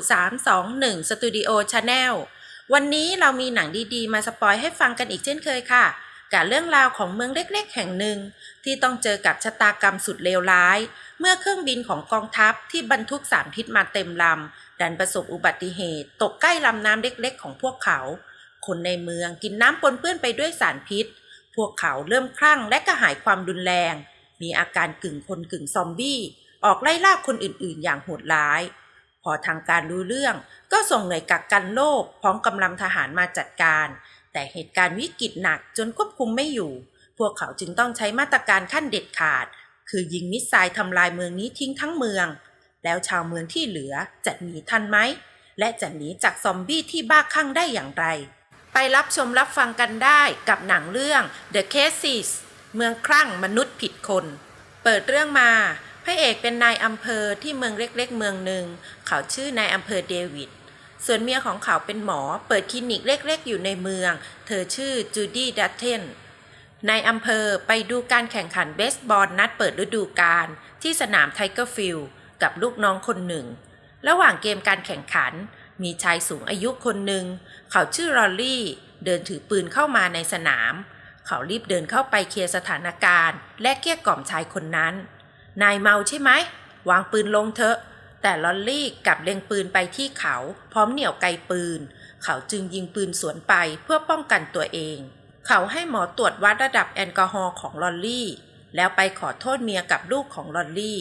321 Studio Channel วันนี้เรามีหนังดีๆ มาสปอยให้ฟังกันอีกเช่นเคยค่ะ กับเรื่องราวของเมืองเล็กๆ แห่งหนึ่ง ที่ต้องเจอกับชะตากรรมสุดเลวร้าย เมื่อเครื่องบินของกองทัพที่บรรทุกสามทิศมาเต็มลำ ดันประสบอุบัติเหตุ ตกใกล้ลำน้ำเล็กๆ ของพวกเขา คนในเมืองกินน้ำปนเปื้อนไปด้วยสารพิษ พวกเขาเริ่มคลั่งและกระหายความรุนแรง มีอาการกึ่งคนกึ่งซอมบี้ออกไล่ล่าคนอื่นๆ อย่างโหดร้าย พอทางการรู้เรื่อง ก็ส่งหน่วยกักกันโรคพร้อมกำลังทหารมาจัดการ แต่เหตุการณ์วิกฤตหนักจนควบคุมไม่อยู่ พวกเขาจึงต้องใช้มาตรการขั้นเด็ดขาด คือยิงมิสไซล์ทำลายเมืองนี้ทิ้งทั้งเมือง แล้วชาวเมืองที่เหลือจะหนีทันไหม และจะหนีจากซอมบี้ที่บ้าคลั่งได้อย่างไร ไปรับชมรับฟังกันได้กับหนังเรื่อง The Cases เมืองคลั่งมนุษย์ผิดคน เปิดเรื่องมา พระเอกเป็นนายอำเภอที่เมืองเล็กๆ เมืองหนึ่ง เขาชื่อนายอำเภอเดวิด ส่วนเมียของเขาเป็นหมอเปิดคลินิกเล็กๆ อยู่ในเมือง เธอชื่อจูดี้ดัตเทนนายอำเภอไปดูการแข่งขันเบสบอลนัดเปิดฤดูกาลที่สนามไทเกอร์ฟิลด์กับลูกน้องคนหนึ่ง ระหว่างเกมการแข่งขัน มีชายสูงอายุคนหนึ่ง เขาชื่อรอลลี่ เดินถือปืนเข้ามาในสนาม เขารีบเดินเข้าไปเคลียร์สถานการณ์ และเกลี้ยกล่อมชายคนนั้น นายเมาใช่ไหม วางปืนลงเถอะ แต่ลอลลี่กลับเล็งปืนไปที่เขา พร้อมเหนี่ยวไกปืน เขาจึงยิงปืนสวนไปเพื่อป้องกันตัวเอง เขาให้หมอตรวจวัดระดับแอลกอฮอล์ของลอลลี่ แล้วไปขอโทษเมียกับลูกของลอลลี่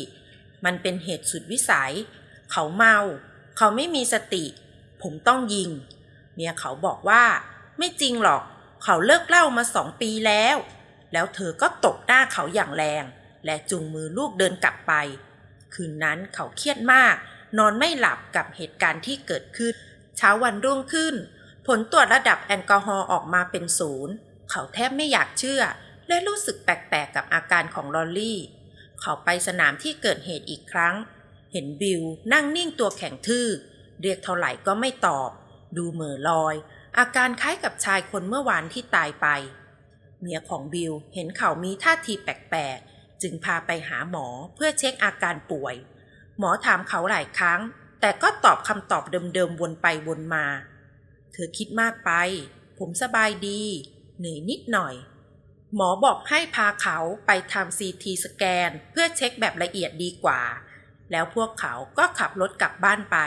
มันเป็นเหตุสุดวิสัย เขาเมา เขาไม่มีสติ ผมต้องยิง เมียเขาบอกว่า ไม่จริงหรอก เขาเลิกเหล้ามาสองปีแล้ว แล้วเธอก็ตบหน้าเขาอย่างแรง และจูงมือลูกเดินกลับไป คืนนั้นเขาเครียดมาก นอนไม่หลับกับเหตุการณ์ที่เกิดขึ้น เช้าวันรุ่งขึ้น ผลตรวจระดับแอลกอฮอล์ออกมาเป็นศูนย์เขาแทบไม่อยากเชื่อ และรู้สึกแปลกๆกับอาการของลอลลี่ เขาไปสนามที่เกิดเหตุอีกครั้ง เห็นบิลนั่งนิ่งตัวแข็งทื่อ เรียกเท่าไหร่ก็ไม่ตอบ ดูเหม่อลอย อาการคล้ายกับชายคนเมื่อวานที่ตายไป เมียของบิลเห็นเขามีท่าทีแปลกๆ จึงพาไปหาหมอเพื่อเช็คอาการป่วย หมอถามเขาหลายครั้ง แต่ก็ตอบคำตอบเดิมๆวนไปวนมา เธอคิดมากไป ผมสบายดี เหนื่อยนิดหน่อย หมอบอกให้พาเขาไปทำซีทีสแกน เพื่อเช็คแบบละเอียดดีกว่า แล้วพวกเขาก็ขับรถกลับบ้านไป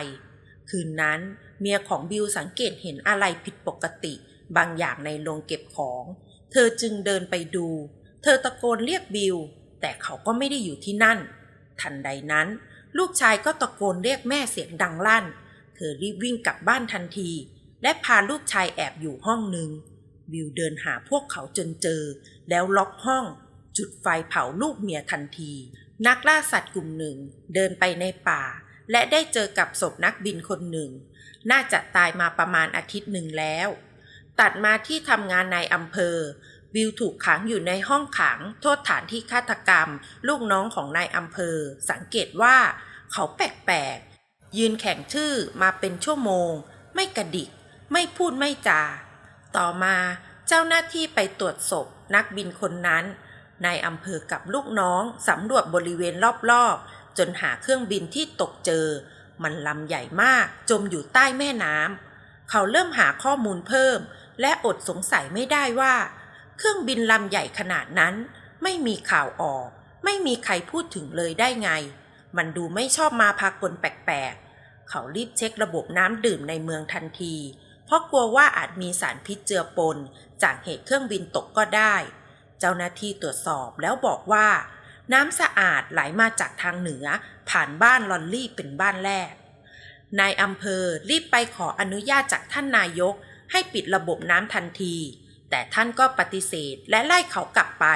คืนนั้นเมียของบิลสังเกตเห็นอะไรผิดปกติบางอย่างในโรงเก็บของ เธอจึงเดินไปดู เธอตะโกนเรียกบิล แต่เขาก็ไม่ได้อยู่ที่นั่น ทันใดนั้น ลูกชายก็ตะโกนเรียกแม่เสียงดังลั่น เธอรีบวิ่งกลับบ้านทันที และพาลูกชายแอบอยู่ห้องหนึ่งบิลเดินหาพวกเขาจนเจอ แล้วล็อกห้อง จุดไฟเผาลูกเมียทันที นักล่าสัตว์กลุ่มหนึ่งเดินไปในป่า และได้เจอกับศพนักบินคนหนึ่ง น่าจะตายมาประมาณอาทิตย์หนึ่งแล้ว ตัดมาที่ทำงานในอำเภอ บิลถูกขังอยู่ในห้องขัง โทษฐานที่ฆาตกรรม ลูกน้องของนายอำเภอ สังเกตว่า เขาแปลกๆ ยืนแข็งชื่อมาเป็นชั่วโมง ไม่กระดิก ไม่พูดไม่จา ต่อมาเจ้าหน้าที่ไปตรวจศพนักบินคนนั้น นายอำเภอกับลูกน้องสำรวจบริเวณรอบๆ จนหาเครื่องบินที่ตกเจอ มันลำใหญ่มากจมอยู่ใต้แม่น้ำเขาเริ่มหาข้อมูลเพิ่ม และอดสงสัยไม่ได้ว่า เครื่องบินลำใหญ่ขนาดนั้น ไม่มีข่าวออก ไม่มีใครพูดถึงเลยได้ไง มันดูไม่ชอบมาพากลแปลกๆ เขารีบเช็คระบบน้ำดื่มในเมืองทันที เพราะกลัวว่าอาจมีสารพิษเจือปน จากเหตุเครื่องบินตกก็ได้ เจ้าหน้าที่ตรวจสอบแล้วบอกว่า น้ำสะอาดไหลมาจากทางเหนือ ผ่านบ้านลอนลี่เป็นบ้านแรกนายอำเภอรีบไปขออนุญาตจากท่านนายกให้ปิดระบบน้ำทันที แต่ท่านก็ปฏิเสธและไล่เขากลับไป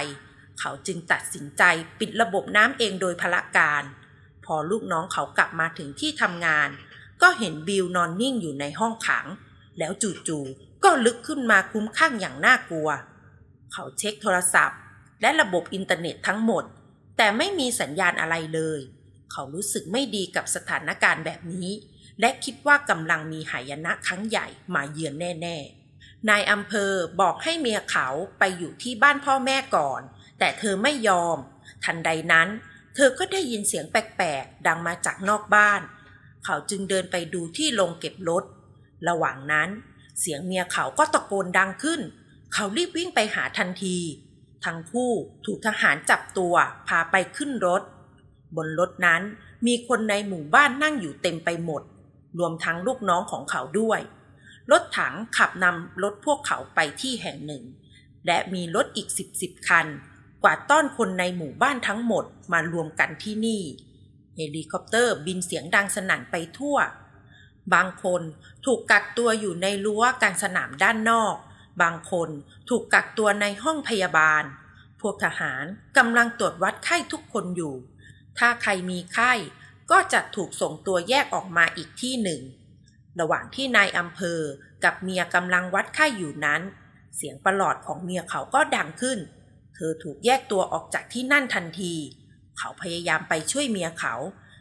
เขาจึงตัดสินใจปิดระบบน้ำเองโดยพละการ พอลูกน้องเขากลับมาถึงที่ทำงาน ก็เห็นบิลนอนนิ่งอยู่ในห้องขัง แล้วจู่ๆก็ลึกขึ้นมาคุ้มข้างอย่างน่ากลัว เขาเช็คโทรศัพท์ และระบบอินเทอร์เน็ตทั้งหมด แต่ไม่มีสัญญาณอะไรเลย เขารู้สึกไม่ดีกับสถานการณ์แบบนี้ และคิดว่ากำลังมีหายนะครั้งใหญ่มาเยือนแน่ ๆ นายอำเภอบอกให้เมียเขาไปอยู่ที่บ้านพ่อแม่ก่อน แต่เธอไม่ยอม ทันใดนั้น เธอก็ได้ยินเสียงแปลกๆ ดังมาจากนอกบ้าน เขาจึงเดินไปดูที่โรงเก็บรถ ระหว่างนั้น เสียงเมียเขาก็ตะโกนดังขึ้น เขารีบวิ่งไปหาทันที ทั้งคู่ถูกทหารจับตัวพาไปขึ้นรถ บนรถนั้นมีคนในหมู่บ้านนั่งอยู่เต็มไปหมด รวมทั้งลูกน้องของเขาด้วย รถถังขับนำรถพวกเขาไปที่แห่งหนึ่ง และมีรถอีกสิบสิบคัน กว่าต้อนคนในหมู่บ้านทั้งหมดมารวมกันที่นี่ เฮลิคอปเตอร์บินเสียงดังสนั่นไปทั่ว บางคนถูกกักตัวอยู่ในรั้วการสนามด้านนอก บางคนถูกกักตัวในห้องพยาบาล พวกทหารกำลังตรวจวัดไข้ทุกคนอยู่ ถ้าใครมีไข้ก็จะถูกส่งตัวแยกออกมาอีกที่หนึ่ง ระหว่างที่นายอำเภอกับเมียกำลังวัดไข้อยู่นั้น เสียงประหลอดของเมียเขาก็ดังขึ้น เธอถูกแยกตัวออกจากที่นั่นทันที เขาพยายามไปช่วยเมียเขา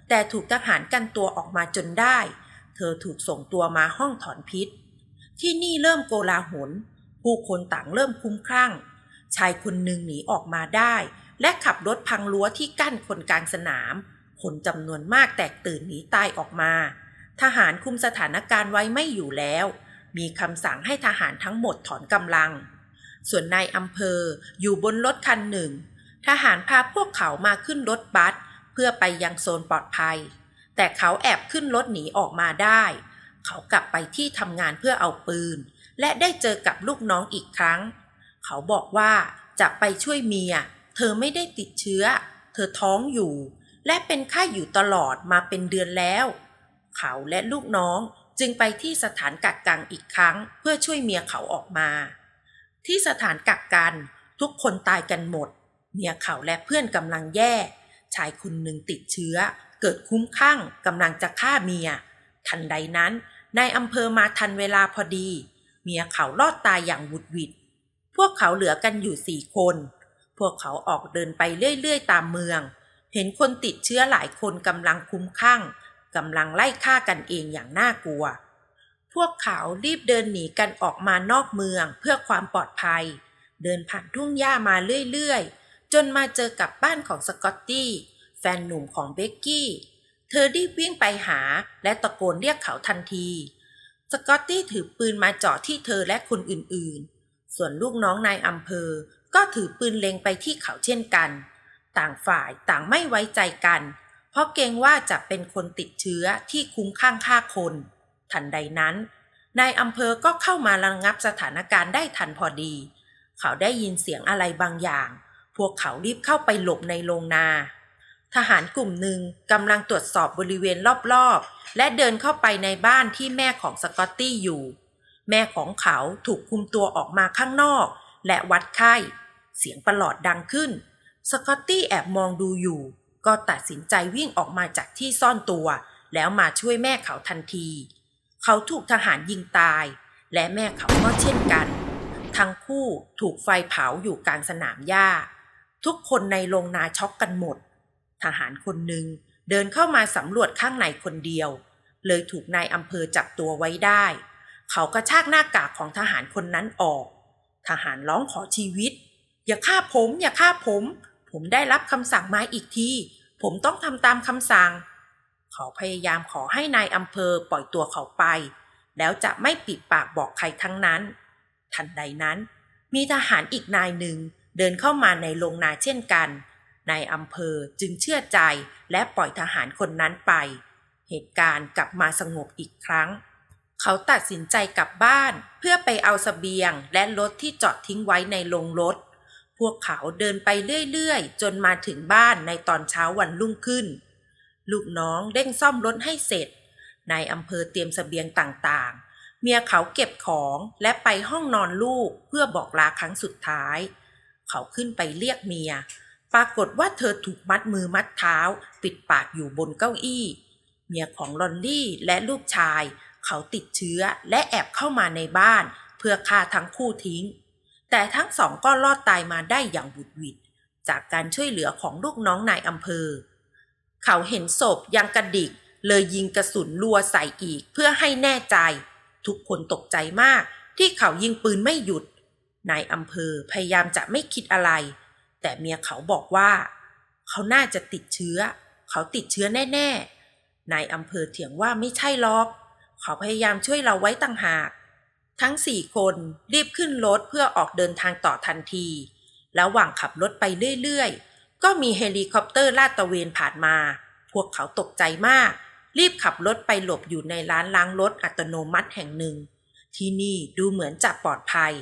แต่ถูกทหารกันตัวออกมาจนได้ เธอถูกส่งตัวมาห้องถอนพิษ ที่นี่เริ่มโกลาหล ผู้คนต่างเริ่มคุ้มคลั่ง ชายคนหนึ่งหนีออกมาได้ และขับรถพังรั้วที่กั้นคนกลางสนาม คนจำนวนมากแตกตื่นหนีตายออกมา ทหารคุมสถานการณ์ไว้ไม่อยู่แล้ว มีคำสั่งให้ทหารทั้งหมดถอนกำลัง ส่วนนายอำเภออยู่บนรถคันหนึ่ง ทหารพาพวกเขามาขึ้นรถบัสเพื่อไปยังโซนปลอดภัย แต่เขาแอบขึ้นรถหนีออกมาได้ เขากลับไปที่ทำงานเพื่อเอาปืน และได้เจอกับลูกน้องอีกครั้ง เขาบอกว่าจะไปช่วยเมีย เธอไม่ได้ติดเชื้อ เธอท้องอยู่ และเป็นไข้อยู่ตลอดมาเป็นเดือนแล้ว เขาและลูกน้องจึงไปที่สถานกักกันอีกครั้ง เพื่อช่วยเมียเขาออกมา ที่สถานกักกันทุกคนตายกันหมด เมียเขาและเพื่อนกำลังแย่ ชายคนหนึ่งติดเชื้อ เกิดคุ้มข้างกำลังจะฆ่าเมีย ทันใดนั้นนายอำเภอมาทันเวลาพอดี เมียเขารอดตายอย่างหวุดหวิดพวกเขาเหลือกันอยู่สี่คน พวกเขาออกเดินไปเรื่อยๆตามเมือง เห็นคนติดเชื้อหลายคนกำลังคุ้มข้าง กำลังไล่ฆ่ากันเองอย่างน่ากลัว พวกเขารีบเดินหนีกันออกมานอกเมืองเพื่อความปลอดภัย เดินผ่านทุ่งหญ้ามาเรื่อยๆ จนมาเจอกับบ้านของสกอตตี้แฟนหนุ่มของเบกกี้ เธอรีบวิ่งไปหาและตะโกนเรียกเขาทันที สกอตตี้ถือปืนมาเจาะที่เธอและคนอื่นๆ ส่วนลูกน้องนายอำเภอก็ถือปืนเล็งไปที่เขาเช่นกัน ต่างฝ่ายต่างไม่ไว้ใจกัน เพราะเกรงว่าจะเป็นคนติดเชื้อที่คุ้มข้างฆ่าคน ทันใดนั้นนายอำเภอก็เข้ามาระงับสถานการณ์ได้ทันพอดี เขาได้ยินเสียงอะไรบางอย่าง พวกเขารีบเข้าไปหลบในโรงนา ทหารกลุ่มหนึ่งกำลังตรวจสอบบริเวณรอบๆ และเดินเข้าไปในบ้านที่แม่ของสกอตตี้อยู่ แม่ของเขาถูกคุมตัวออกมาข้างนอก และวัดไข้ เสียงประหลอดดังขึ้น สกอตตี้แอบมองดูอยู่ ก็ตัดสินใจวิ่งออกมาจากที่ซ่อนตัว แล้วมาช่วยแม่เขาทันที เขาถูกทหารยิงตาย และแม่เขาก็เช่นกัน ทั้งคู่ถูกไฟเผาอยู่กลางสนามหญ้า ทุกคนในโรงนาช็อกกันหมด ทหารคนหนึ่งเดินเข้ามาสำรวจข้างในคนเดียว เลยถูกนายอำเภอจับตัวไว้ได้ เขากระชากหน้ากากของทหารคนนั้นออก ทหารร้องขอชีวิต อย่าฆ่าผม อย่าฆ่าผม ผมได้รับคำสั่งมาอีกที ผมต้องทำตามคำสั่ง เขาพยายามขอให้นายอำเภอปล่อยตัวเขาไป แล้วจะไม่ปิดปากบอกใครทั้งนั้น ทันใดนั้น มีทหารอีกนายหนึ่งเดินเข้ามาในโรงนาเช่นกันนายอำเภอจึงเชื่อใจและปล่อยทหารคนนั้นไป เหตุการณ์กลับมาสงบอีกครั้ง เขาตัดสินใจกลับบ้านเพื่อไปเอาเสบียงและรถที่จอดทิ้งไว้ในโรงรถ พวกเขาเดินไปเรื่อยๆ จนมาถึงบ้านในตอนเช้าวันรุ่งขึ้น ลูกน้องเร่งซ่อมรถให้เสร็จ นายอำเภอเตรียมเสบียงต่างๆ เมียเขาเก็บของและไปห้องนอนลูกเพื่อบอกลาครั้งสุดท้าย เขาขึ้นไปเรียกเมีย ปรากฏว่าเธอถูกมัดมือมัดเท้า ปิดปากอยู่บนเก้าอี้ เมียของลอนลี่และลูกชาย เขาติดเชื้อและแอบเข้ามาในบ้าน เพื่อฆ่าทั้งคู่ทิ้ง แต่ทั้งสองก็รอดตายมาได้อย่างบุดหวิดจากการช่วยเหลือของลูกน้องนายอำเภอ เขาเห็นศพยังกระดิก เลยยิงกระสุนรัวใส่อีกเพื่อให้แน่ใจ ทุกคนตกใจมากที่เขายิงปืนไม่หยุด นายอำเภอพยายามจะไม่คิดอะไร แต่เมียเขาบอกว่า เขาน่าจะติดเชื้อ เขาติดเชื้อแน่ ๆ นายอำเภอเถียงว่าไม่ใช่หรอก เขาพยายามช่วยเราไว้ต่างหาก ทั้งสี่คนรีบขึ้นรถเพื่อออกเดินทางต่อทันที ระหว่างขับรถไปเรื่อยๆ ก็มีเฮลิคอปเตอร์ลาดตระเวนผ่านมา พวกเขาตกใจมาก รีบขับรถไปหลบอยู่ในร้านล้างรถอัตโนมัติแห่งหนึ่ง ที่นี่ดูเหมือนจะปลอดภัย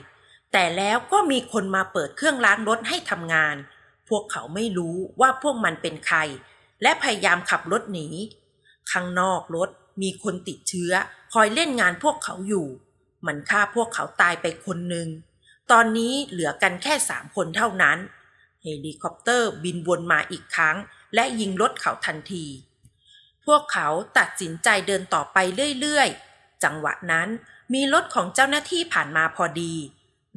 แต่แล้วก็มีคนมาเปิดเครื่องล้างรถให้ทำงาน พวกเขาไม่รู้ว่าพวกมันเป็นใคร และพยายามขับรถหนี ข้างนอกรถมีคนติดเชื้อ คอยเล่นงานพวกเขาอยู่ มันฆ่าพวกเขาตายไปคนหนึ่ง ตอนนี้เหลือกันแค่สามคนเท่านั้น เฮลิคอปเตอร์บินวนมาอีกครั้ง และยิงรถเขาทันที พวกเขาตัดสินใจเดินต่อไปเรื่อยๆ จังหวะนั้นมีรถของเจ้าหน้าที่ผ่านมาพอดี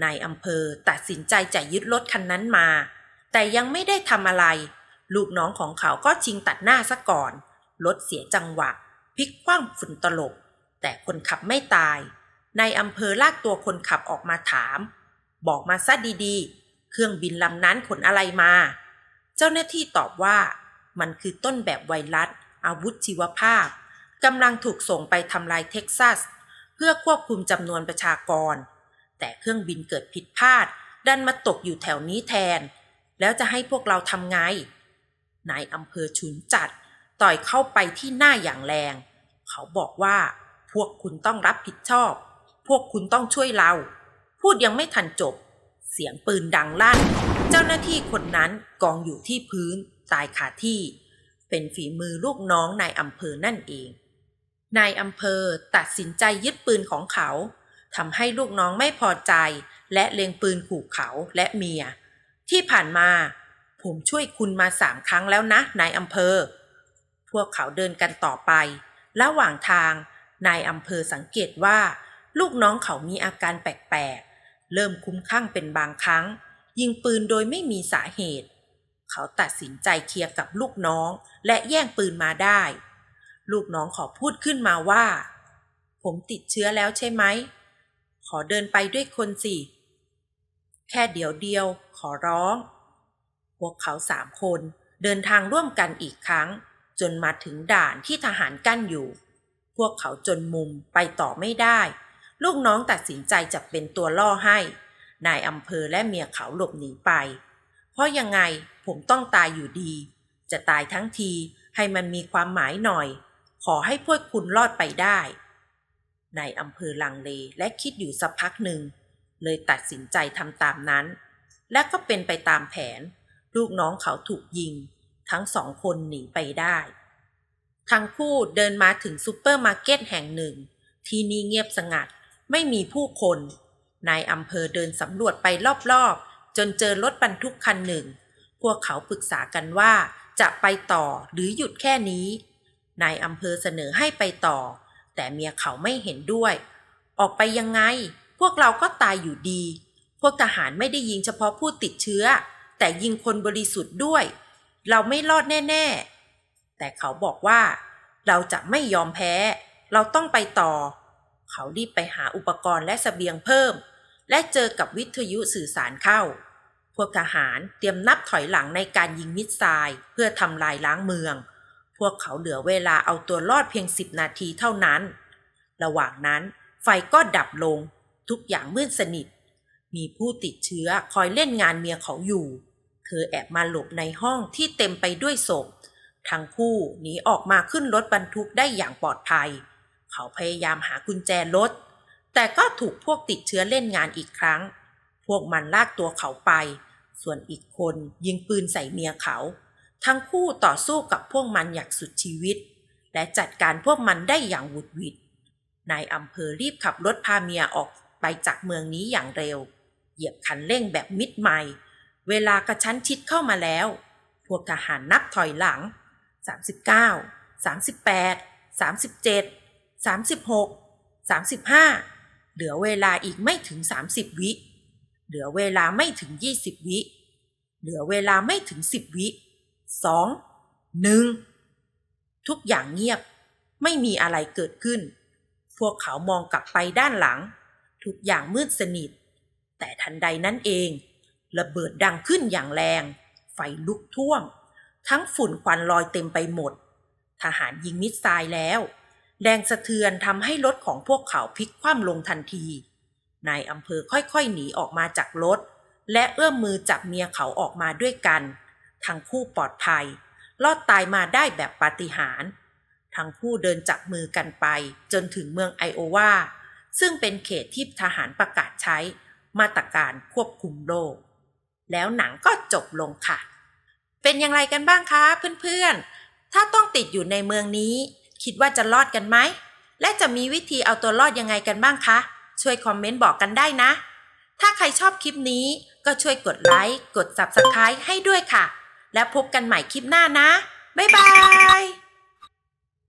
นายอำเภอตัดสินใจจะยึดรถคันนั้นมา แต่ยังไม่ได้ทำอะไร ลูกน้องของเขาก็ชิงตัดหน้าซะก่อน รถเสียจังหวะพลิกคว่ำฝุ่นตลบ แต่คนขับไม่ตาย นายอำเภอลากตัวคนขับออกมาถาม บอกมาซะดีๆ เครื่องบินลำนั้นขนอะไรมา เจ้าหน้าที่ตอบว่า มันคือต้นแบบไวรัส อาวุธชีวภาพกำลังถูกส่งไปทำลายเท็กซัส เพื่อควบคุมจำนวนประชากร แต่เครื่องบินเกิดผิดพลาด ดันมาตกอยู่แถวนี้แทน แล้วจะให้พวกเราทำไง นายอำเภอฉุนจัด ต่อยเข้าไปที่หน้าอย่างแรง เขาบอกว่า พวกคุณต้องรับผิดชอบ พวกคุณต้องช่วยเรา พูดยังไม่ทันจบ เสียงปืนดังลั่น เจ้าหน้าที่คนนั้นกองอยู่ที่พื้น ตายคาที่ เป็นฝีมือลูกน้องนายอำเภอนั่นเอง นายอำเภอตัดสินใจยึดปืนของเขาทำให้ลูกน้องไม่พอใจ และเล็งปืนขู่เขาและเมีย ที่ผ่านมาผมช่วยคุณมาสามครั้งแล้วนะนายอำเภอ พวกเขาเดินกันต่อไป ระหว่างทางนายอำเภอสังเกตว่า ลูกน้องเขามีอาการแปลกๆ เริ่มคุ้มข้างเป็นบางครั้ง ยิงปืนโดยไม่มีสาเหตุ เขาตัดสินใจเคลียร์กับลูกน้องและแย่งปืนมาได้ ลูกน้องขอพูดขึ้นมาว่า ผมติดเชื้อแล้วใช่ไหม ขอเดินไปด้วยคนสิ แค่เดี๋ยวเดียว ขอร้อง พวกเขาสามคนเดินทางร่วมกันอีกครั้ง จนมาถึงด่านที่ทหารกั้นอยู่ พวกเขาจนมุมไปต่อไม่ได้ ลูกน้องตัดสินใจจะเป็นตัวล่อให้ นายอำเภอและเมียเขาหลบหนีไป เพราะยังไงผมต้องตายอยู่ดี จะตายทั้งทีให้มันมีความหมายหน่อย ขอให้พวกคุณรอดไปได้ นายอำเภอลังเลและคิดอยู่สักพักหนึ่ง เลยตัดสินใจทำตามนั้น และก็เป็นไปตามแผน ลูกน้องเขาถูกยิง ทั้งสองคนหนีไปได้ทั้งคู่เดินมาถึงซูเปอร์มาร์เก็ตแห่งหนึ่ง ที่นี่เงียบสงัด ไม่มีผู้คน นายอำเภอเดินสำรวจไปรอบๆ จนเจอรถบรรทุกคันหนึ่ง พวกเขาปรึกษากันว่าจะไปต่อหรือหยุดแค่นี้ นายอำเภอเสนอให้ไปต่อ แต่เมียเขาไม่เห็นด้วย ออกไปยังไง พวกเราก็ตายอยู่ดี พวกทหารไม่ได้ยิงเฉพาะผู้ติดเชื้อ แต่ยิงคนบริสุทธิ์ด้วย เราไม่รอดแน่ ๆ แต่เขาบอกว่า เราจะไม่ยอมแพ้ เราต้องไปต่อ เขารีบไปหาอุปกรณ์และสเสบียงเพิ่ม และเจอกับวิทยุสื่อสารเข้า พวกทหารเตรียมนับถอยหลังในการยิงมิสไซล์เพื่อทำลายล้างเมือง พวกเขาเหลือเวลาเอาตัวรอดเพียงสิบนาทีเท่านั้น ระหว่างนั้นไฟก็ดับลง ทุกอย่างมืดสนิท มีผู้ติดเชื้อคอยเล่นงานเมียเขาอยู่ เธอแอบมาหลบในห้องที่เต็มไปด้วยศพ ทั้งคู่หนีออกมาขึ้นรถบรรทุกได้อย่างปลอดภัย เขาพยายามหากุญแจรถ แต่ก็ถูกพวกติดเชื้อเล่นงานอีกครั้ง พวกมันลากตัวเขาไป ส่วนอีกคนยิงปืนใส่เมียเขา ทั้งคู่ต่อสู้กับพวกมันอย่างสุดชีวิต และจัดการพวกมันได้อย่างหวุดหวิดนายอำเภอรีบขับรถพาเมียออกไปจากเมืองนี้อย่างเร็ว เหยียบคันเร่งแบบมิดใหม่เวลากระชั้นชิดเข้ามาแล้ว พวกทหารนับถอยหลัง 39 38 37 36 35 เหลือเวลาอีกไม่ถึง 30 วิ เหลือเวลาไม่ถึง 20 วิ เหลือเวลาไม่ถึง 10 วิ 2 1 ทุกอย่างเงียบ ไม่มีอะไรเกิดขึ้น พวกเขามองกลับไปด้านหลัง ทุกอย่างมืดสนิท แต่ทันใดนั้นเอง ระเบิดดังขึ้นอย่างแรง ไฟลุกท่วม ทั้งฝุ่นควันลอยเต็มไปหมด ทหารยิงมิสไซล์แล้ว แรงสะเทือนทำให้รถของพวกเขาพลิกคว่ำลงทันที นายอำเภอค่อยๆหนีออกมาจากรถ และเอื้อมมือจับเมียเขาออกมาด้วยกัน ทั้งคู่ปลอดภัย รอดตายมาได้แบบปาฏิหาริย์ ทั้งคู่เดินจับมือกันไป จนถึงเมืองไอโอวา ซึ่งเป็นเขตที่ทหารประกาศใช้ มาตรการควบคุมโรค แล้วหนังก็จบลงค่ะ เป็นอย่างไรกันบ้างคะเพื่อนๆ ถ้าต้องติดอยู่ในเมืองนี้ คิดว่าจะรอดกันไหม และจะมีวิธีเอาตัวรอดยังไงกันบ้างคะ ช่วยคอมเมนต์บอกกันได้นะ ถ้าใครชอบคลิปนี้ก็ช่วยกดไลค์ กด Subscribe ให้ด้วยค่ะ แล้วพบกันใหม่คลิปหน้านะ บ๊ายบาย